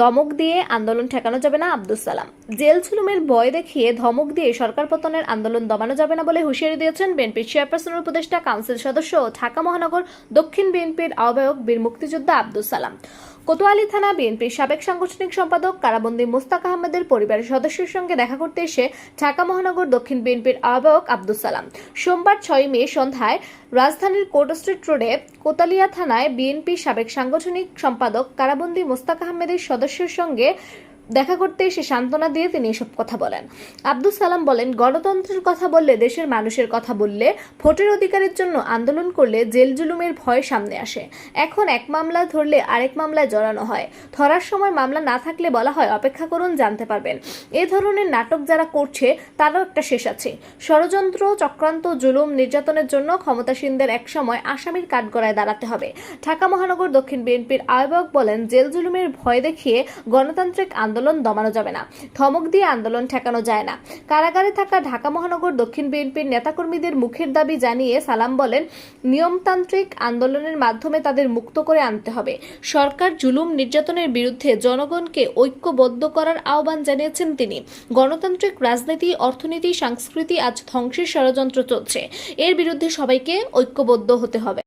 দমক দিয়ে আন্দোলন ঠেকানো যাবে না আব্দুল সালাম। জেল জুলুমের ভয় দেখিয়ে ধমক দিয়ে সরকার পতনের আন্দোলন দমানো যাবে না বলে হুঁশিয়ারি দিয়েছেন বিএনপির চেয়ারপারসন উপদেষ্টা, কাউন্সিল সদস্য ও ঢাকা মহানগর দক্ষিণ বিএনপির আহ্বায়ক বীর মুক্তিযোদ্ধা আব্দুল সালাম। কোতোয়ালি থানা বিএনপির সাবেক সাংগঠনিক সম্পাদক কারাবন্দী মোস্তাক আহমেদের পরিবারের সদস্যের সঙ্গে দেখা করতে এসে ঢাকা মহানগর দক্ষিণ বিএনপির আহ্বায়ক আব্দুল সালাম। সোমবার ছয় মে সন্ধ্যায় রাজধানীর কোর্ট স্ট্রিট রোডে কোতালিয়া থানায় বিএনপির সাবেক সাংগঠনিক সম্পাদক কারাবন্দী মোস্তাক আহমেদের সদস্যের সঙ্গে দেখা করতে এসে সান্ত্বনা দিয়ে তিনি এসব কথা বলেন। আব্দুল সালাম বলেন, গণতন্ত্রের কথা বললে, দেশের মানুষের কথা বললে, ভোটের অধিকারের জন্য আন্দোলন করলে জেল জুলুমের ভয় সামনে আসে। এখন এক মামলা ধরলে আরেক মামলায় জড়ানো হয়। ধরার সময় মামলা না থাকলে বলা হয়, অপেক্ষা করুন, জানতে পারবেন। এ ধরনের নাটক যারা করছে, তারও একটা শেষ আছে। ষড়যন্ত্র, চক্রান্ত, জুলুম, নির্যাতনের জন্য ক্ষমতাসীনদের একসময় আসামির কাঠগড়ায় দাঁড়াতে হবে। ঢাকা মহানগর দক্ষিণ বিএনপির আহ্বায়ক বলেন, জেল জুলুমের ভয় দেখিয়ে গণতান্ত্রিক আন্দোলন দমানো যাবে না। ধমক দিয়ে আন্দোলন ঠেকানো যায় না। কারাগারে থাকা ঢাকা মহানগর, দক্ষিণ বিএনপির নেতাকর্মীদের মুখের দাবি জানিয়ে সালাম বলেন, নিয়মতান্ত্রিক আন্দোলনের মাধ্যমে তাদের মুক্ত করে আনতে হবে। সরকার জুলুম নির্যাতনের বিরুদ্ধে জনগণকে ঐক্যবদ্ধ করার আহ্বান জানিয়েছেন তিনি। গণতান্ত্রিক রাজনীতি, অর্থনীতি, সংস্কৃতি আজ ধ্বংসের ষড়যন্ত্র চলছে। এর বিরুদ্ধে সবাইকে ঐক্যবদ্ধ হতে হবে।